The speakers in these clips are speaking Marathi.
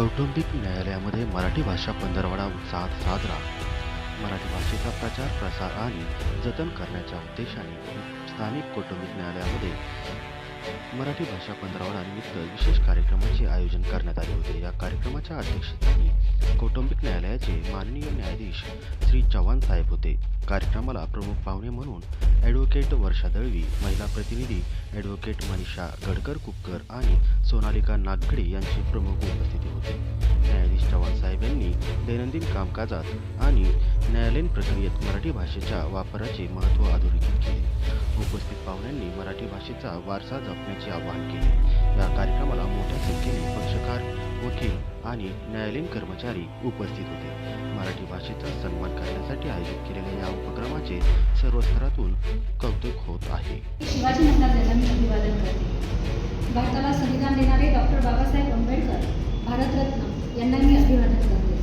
कौटुंबिक न्यायालयामध्ये मराठी भाषा पंधरवडा उत्साहात साजरा. मराठी भाषेचा प्रचार प्रसार आणि जतन करण्याच्या उद्देशाने स्थानिक कौटुंबिक न्यायालयामध्ये मराठी भाषा पंधरावडानिमित्त विशेष कार्यक्रमाचे आयोजन करण्यात आले होते. या कार्यक्रमाच्या अध्यक्षस्थानी कौटुंबिक न्यायालयाचे माननीय न्यायाधीश श्री चव्हाण साहेब होते. कार्यक्रमाला प्रमुख पाहुणे म्हणून ॲडव्होकेट वर्षा दळवी महिला प्रतिनिधी ॲडव्होकेट मनीषा गडकर कुक्कर आणि सोनालिका नागघडे यांची प्रमुख उपस्थिती होती. न्यायाधीश चव्हाण साहेब यांनी दैनंदिन कामकाजात आणि न्यायालयीन प्रक्रियेत मराठी भाषेच्या वापराचे महत्त्व अधोरेखित केले. उपस्थित पाहुण्यांनी मराठी भाषेचा वारसा जपण्याचे आवाहन केले. या कार्यक्रमाला मोठ्या संख्येने पक्षकार वकील आणि न्यायालयीन कर्मचारी उपस्थित होते. मराठी भाषेचा सन्मान करण्यासाठी आयोजित केलेल्या या उपक्रमाचे सर्व स्तरातून कौतुक होत आहे. शिवाजी महाराजांना मी अभिवादन करते. भारताला संविधान देणारे डॉक्टर बाबासाहेब आंबेडकर भारतरत्न यांना मी अभिवादन करते.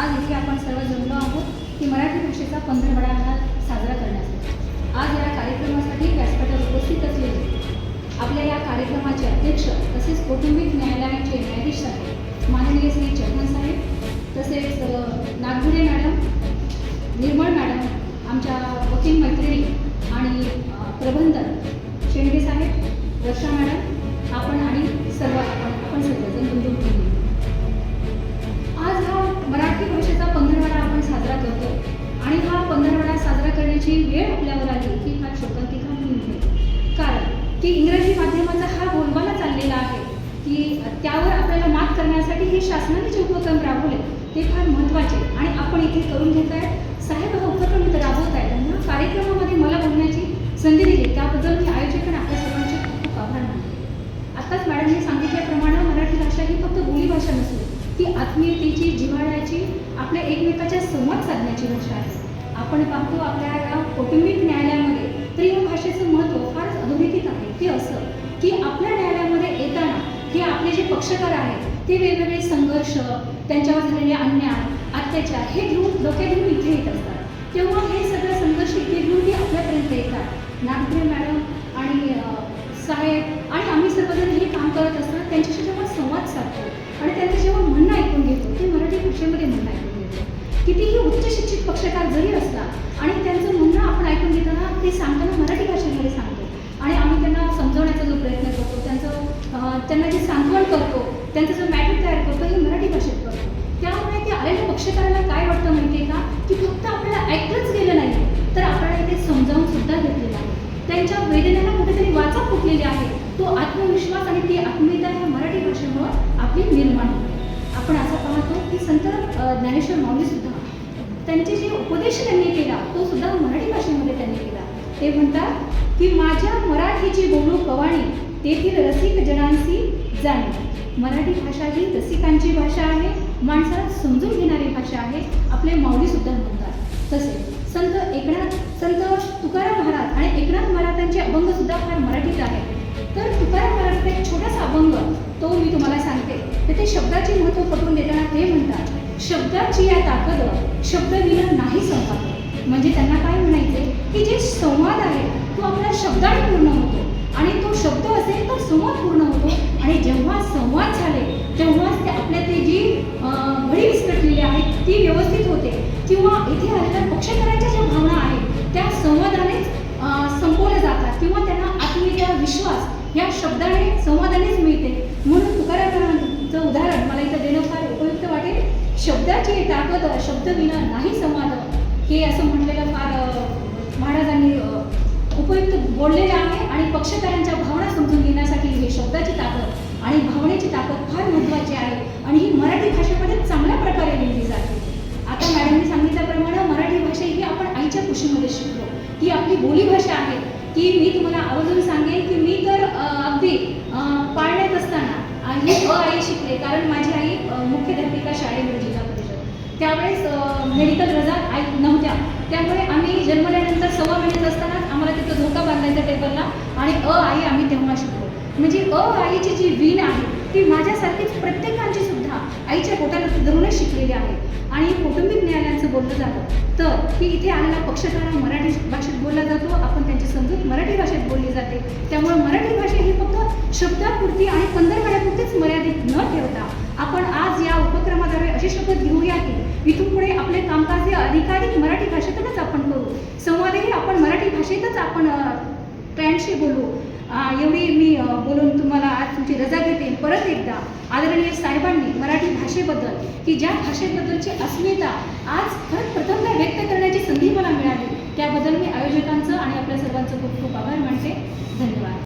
आज इथे आपण सर्व जमलो आहोत की मराठी भाषेचा पंधरवडा हा आज या कार्यक्रमासाठी व्यासपीठात उपस्थित असलेले आपल्या या कार्यक्रमाचे अध्यक्ष तसेच कौटुंबिक न्यायालयाचे न्यायाधीश साहेब माननीय श्री चव्हाण साहेब तसेच नागपुरे मॅडम निर्मळ मॅडम करण्याची वेळ आपल्यावर आली की हा शोकांतिका लिहिले कारण की इंग्रजी माध्यमाचा हा बोलबाला चाललेला आहे की त्यावर आपल्याला मात करण्यासाठी हे शासनाने जे उपक्रम राबवले ते फार महत्त्वाचे आणि आपण इथे करून घेत आहे. साहेब हा उपक्रम इथं राबवत आहेत आणि ह्या कार्यक्रमामध्ये मला बोलण्याची संधी दिली. त्याबद्दल मी आयोजक आणि आपल्या सर्वांचे खूप खूप आभार मानले आत्ताच मॅडमने सांगितल्याप्रमाणे मराठी भाषा ही फक्त बोलीभाषा नसून ती आत्मीयतेची जिव्हाळ्याची आपल्या एकमेकाच्या संवाद साधण्याची भाषा आहे. आपण पाहतो आपल्या या कौटुंबिक न्यायालयामध्ये तर या भाषेचं महत्त्व फारच अधोरेखित आहे. ते असं की आपल्या न्यायालयामध्ये येताना हे आपले जे पक्षकार आहेत ते वेगवेगळे संघर्ष त्यांच्यावर झालेले अन्याय अत्याचार हे घेऊन डोक्यात घेऊन इथे येत असतात. तेव्हा हे सगळं संघर्ष इथे घेऊन ते आपल्यापर्यंत येतात. नागपुरे मॅडम आणि साहेब आणि आम्ही सर्वजण हे काम करत असताना त्यांच्याशी जेव्हा संवाद साधतो आणि त्यांचं जेव्हा म्हणणं ऐकून घेतो ते मराठी भाषेमध्ये म्हणणं ऐकून घेतो. कितीही उच्च शिक्षित पक्षकार जरी असला आणि त्यांचं म्हणणं आपण ऐकून घेताना ते सांगताना मराठी भाषेमध्ये सांगतो. आणि आम्ही त्यांना समजवण्याचा जो प्रयत्न करतो त्यांचं त्यांना जे सांत्वन करतो त्यांचं जो मॅटर तयार करतो हे मराठी भाषेत करतो. त्यामुळे ते आलेल्या पक्षकाराला काय वाटतं माहिती आहे का? की फक्त आपल्याला ऐकलंच गेलं नाही तर आपल्याला इथे समजावून सुद्धा घेतलेलं आहे त्यांच्या वेदनेला कुठेतरी वाचा फुटलेली आहे. तो आत्मविश्वास आणि ती आत्मीयता ह्या मराठी भाषेमुळं आपली निर्माण होते. आपण असं पाहतो की संत ज्ञानेश्वर माऊली सुद्धा त्यांचे जे उपदेश त्यांनी केला तो सुद्धा मराठी भाषेमध्ये त्यांनी केला. ते म्हणतात की माझ्या मराठीची बोलू कवाणी तेथील रसिक जणांशी जाणे. मराठी भाषा ही रसिकांची भाषा आहे माणसाला समजून घेणारी भाषा आहे आपले माऊली सुद्धा म्हणतात. तसे संत एकनाथ संत तुकाराम महाराज आणि एकनाथ महाराजांचे अभंग सुद्धा फार मराठीत आहेत. तर तुकाराम महाराजांचा एक छोटासा अभंग तो मी तुम्हाला सांगते. तर ते शब्दाचे महत्त्व पटवून देताना ते म्हणतात शब्दाची या ताकद शब्दविना नाही संवाद म्हणजे त्यांना काय म्हणायचे की जे संवाद आहे तो आपल्या शब्दाने पूर्ण होतो आणि तो शब्द संवाद पूर्ण होतो. आणि जेव्हा संवाद झाले तेव्हाच ते आपल्या ते जी अं, घडी विस्कटलेली आहे ती व्यवस्थित होते. किंवा इथे आलेल्या पक्षकारांच्या ज्या भावना आहेत त्या संवादानेच संपवल्या जातात. किंवा त्यांना आत्मीयता विश्वास या शब्दाने संवादानेच मिळते. म्हणून तुकारामांचं उदाहरण मला इथं देणं फार उपयुक्त वाटेल. शब्दाची ताकद शब्द विना नाही संवाद. हे असं म्हणलेलं फार महाराजांनी उपयुक्त बोललेलं आहे आणि पक्षकारांच्या भावना समजून घेण्यासाठी हे शब्दाची ताकद आणि भावनेची ताकद फार महत्त्वाची आहे आणि ही मराठी भाषेमध्ये चांगल्या प्रकारे लिहिली जाते. आता मॅडमने सांगितल्याप्रमाणे मराठी भाषा ही आपण आईच्या कुशीमध्ये शिकलो. ही आपली बोलीभाषा आहे. की मी तुम्हाला आवर्जून सांगेन की मी तर अगदी पाळण्यात असताना हे अ आई शिकले. कारण माझी आई मुख्याध्यापिका शाळेमध्ये जिल्हा परिषद. त्यावेळेस मेडिकल रजा आई अ आई आम्ही तेव्हा शिकलो. म्हणजे अ आईची जी वीण आहे ती माझ्यासारखीच प्रत्येकांची सुद्धा आईच्या पोटाला धरूनच शिकलेली आहे. आणि कौटुंबिक न्यायालयांचं बोललं जातं तर की इथे आलेला पक्षकारा मराठी भाषेत बोलला जातो. आपण त्यांची समजूत मराठी भाषेत बोलली जाते. त्यामुळे मराठी भाषा ही फक्त शब्दापुरती आणि पंधरवड्यापुरतीच मर्यादित न ठेवता आपण आज या उपक्रमाद्वारे असे शपथ घेऊया की इथून पुढे आपले कामकाज हे अधिकाधिक मराठी भाषेतूनच आपण करू. संवादही आपण मराठी भाषेतच आपण ट्रेंडशी बोलू. एवढी मी बोलून तुम्हाला आज तुमची रजा घेते परत एकदा आदरणीय साहेबांनी मराठी भाषेबद्दल की ज्या भाषेबद्दलची अस्मिता आज खरंच प्रथमदा व्यक्त करण्याची संधी मला मिळाली त्याबद्दल मी आयोजकांचं आणि आपल्या सर्वांचं खूप खूप आभार मानते. धन्यवाद.